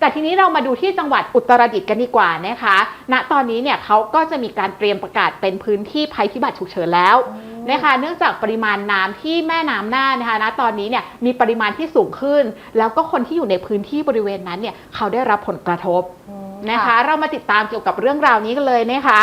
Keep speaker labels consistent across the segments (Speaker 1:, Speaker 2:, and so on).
Speaker 1: แต่ทีนี้เรามาดูที่จังหวัดอุตรดิตถ์กันดีกว่านะคะ ณ ตอนนี้เนี่ยเขาก็จะมีการเตรียมประกาศเป็นพื้นที่ภัยพิบัติฉุกเฉินแล้วนะคะเนื่องจากปริมาณน้ำที่แม่น้ำน่านนะคะณตอนนี้เนี่ยมีปริมาณที่สูงขึ้น แล้วก็คนที่อยู่ในพื้นที่บริเวณนั้นเนี่ยเขาได้รับผลกระทบ
Speaker 2: อืม
Speaker 1: นะคะ เรามาติดตามเกี่ยวกับเรื่องราวนี้กันเลยนะคะ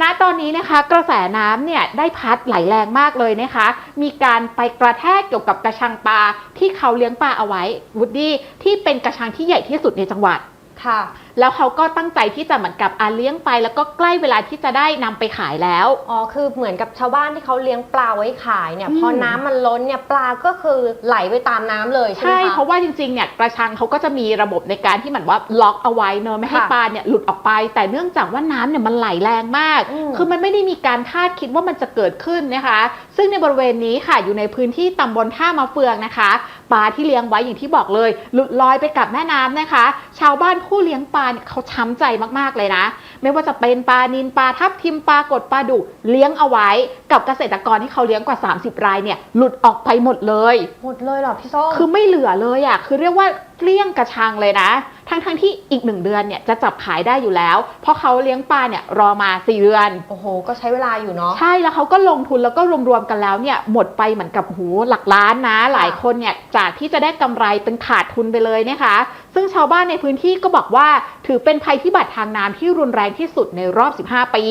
Speaker 1: ณตอนนี้นะคะกระแสน้ำเนี่ยได้พัดไหลแรงมากเลยนะคะ มีการไปกระแทกเกี่ยวกับกระชังปลาที่เขาเลี้ยงปลาเอาไว้วูดดี้ที่เป็นกระชังที่ใหญ่ที่สุดในจังหวัด
Speaker 2: ค่ะ
Speaker 1: แล้วเขาก็ตั้งใจที่จะเหมือนกับอาเลี้ยงไป แล้วก็ใกล้เวลาที่จะได้นำไปขายแล้ว
Speaker 2: อ๋อคือเหมือนกับชาวบ้านที่เขาเลี้ยงปลาไว้ขายเนี่ย
Speaker 1: อืม
Speaker 2: พอน้ำมันล้นเนี่ยปลาก็คือไหลไปตามน้ำเลยใช่ไหม
Speaker 1: ใช่
Speaker 2: คะ
Speaker 1: เพราะว่าจริงๆ เนี่ยกระชังเขาก็จะมีระบบในการที่เหมือนว่าล็อกเอาไว้เนอะไม่ให้
Speaker 2: ค่ะ
Speaker 1: ปลาเนี่ยหลุดออกไป แต่เนื่องจากว่าน้ำเนี่ยมันไหลแรงมาก
Speaker 2: อืม
Speaker 1: คือมันไม่ได้มีการคาดคิดว่ามันจะเกิดขึ้นนะคะ ซึ่งในบริเวณนี้ค่ะอยู่ในพื้นที่ตำบลท่ามะเฟืองนะคะ ปลาที่เลี้ยงไว้อย่างที่บอกเลย หลุดลอยไปกับแม่น้ำนะคะ ชาวบ้านผู้เลี้ยงปลาเนี่ยเขาช้ำใจมากๆเลยนะ ไม่ว่าจะเป็นปลานินปลาทับทิมปลากดปลาดุกเลี้ยงเอาไว้ กับเกษตรกรที่เขาเลี้ยงกว่า 30 รายเนี่ยหลุดออกไปหมดเลย
Speaker 2: หมดเลยเหรอพี่ส้ม
Speaker 1: คือไม่เหลือเลยอะคือเรียกว่าเกลี้ยงกระชังเลยนะ ทั้งทั้งๆที่อีกหนึ่งเดือนเนี่ยจะจับขายได้อยู่แล้ว เพราะเขาเลี้ยงปลาเนี่ยรอมา 4 เดือน
Speaker 2: โอ้โห ก็ใช้เวลาอยู่เนาะ
Speaker 1: ใช่แล้วเขาก็ลงทุนแล้วก็รวมๆกันแล้วเนี่ยหมดไปเหมือนกับหูหลักล้านนะ หลายคนเนี่ยจากที่จะได้กำไรเป็นขาดทุนไปเลยนะคะ ซึ่งชาวบ้านในพื้นที่ก็บอกว่าถือเป็นภัยพิบัติทางน้ำที่รุนแรงที่สุดในรอบ 15 ปี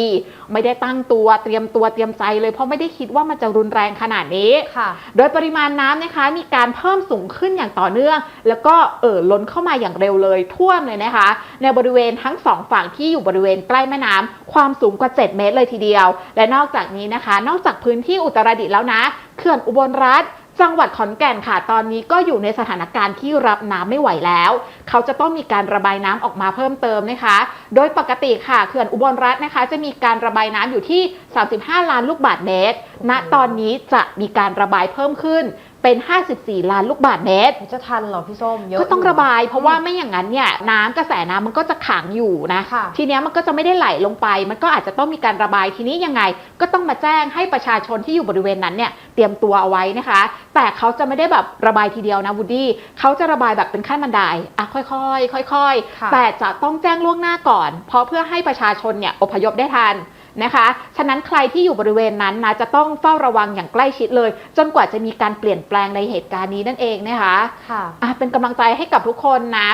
Speaker 1: ไม่ได้ตั้งตัวเตรียมตัวเตรียมใจเลยเพราะไม่ได้คิดว่ามันจะรุนแรงขนาดนี้
Speaker 2: ค่ะ
Speaker 1: โดยปริมาณน้ำนะคะมีการเพิ่มสูงขึ้นอย่างต่อเนื่อง แล้วก็เอ่อล้นเข้ามาอย่างเร็วเลยท่วมเลยนะคะ ในบริเวณทั้งสองฝั่งที่อยู่บริเวณใกล้แม่น้ำความสูงกว่า 7 เมตรเลยทีเดียว และนอกจากนี้นะคะ นอกจากพื้นที่อุตรดิตถ์แล้วนะเขื่อนอุบลรัฐจังหวัดขอนแก่นค่ะ ตอนนี้ก็อยู่ในสถานการณ์ที่รับน้ำไม่ไหวแล้ว เขาจะต้องมีการระบายน้ำออกมาเพิ่มเติมนะคะ โดยปกติค่ะเขื่อนอุบลรัฐนะคะ จะมีการระบายน้ำอยู่ที่ 35 ล้านลูกบาศก์เมตร ณ ตอนนี้จะมีการระบายเพิ่มขึ้น เป็น 54 ล้านลูกบาศก์เมตร
Speaker 2: จะทันเหรอพี่ส้มเยอะ
Speaker 1: ก็ต้อง
Speaker 2: ยู่
Speaker 1: ระบาย เพราะว่าไม่อย่างนั้นเนี่ยน้ำกระแสน้ำมันก็จะขังอยู่นะ
Speaker 2: ค่ะ
Speaker 1: ทีเนี้ยมันก็จะไม่ได้ไหลลงไป มันก็อาจจะต้องมีการระบายทีนี้ยังไง ก็ต้องมาแจ้งให้ประชาชนที่อยู่บริเวณนั้นเนี่ยเตรียมตัวเอาไว้นะคะ แต่เขาจะไม่ได้แบบระบายทีเดียวนะวูดดี้เขาจะระบายแบบเป็นขั้นบันไดอะค่อยๆค่อย
Speaker 2: ค่ะ
Speaker 1: ๆ แต่จะต้องแจ้งล่วงหน้าก่อน เพราะเพื่อให้ประชาชนเนี่ยอพยพได้ทัน นะคะ ฉะนั้นใครที่อยู่บริเวณนั้นนะจะต้องเฝ้าระวังอย่างใกล้ชิดเลย จนกว่าจะมีการเปลี่ยนแปลงในเหตุการณ์นี้นั่นเองนะคะ
Speaker 2: ค่ะ
Speaker 1: อะเป็นกำลังใจให้กับทุกคนนะ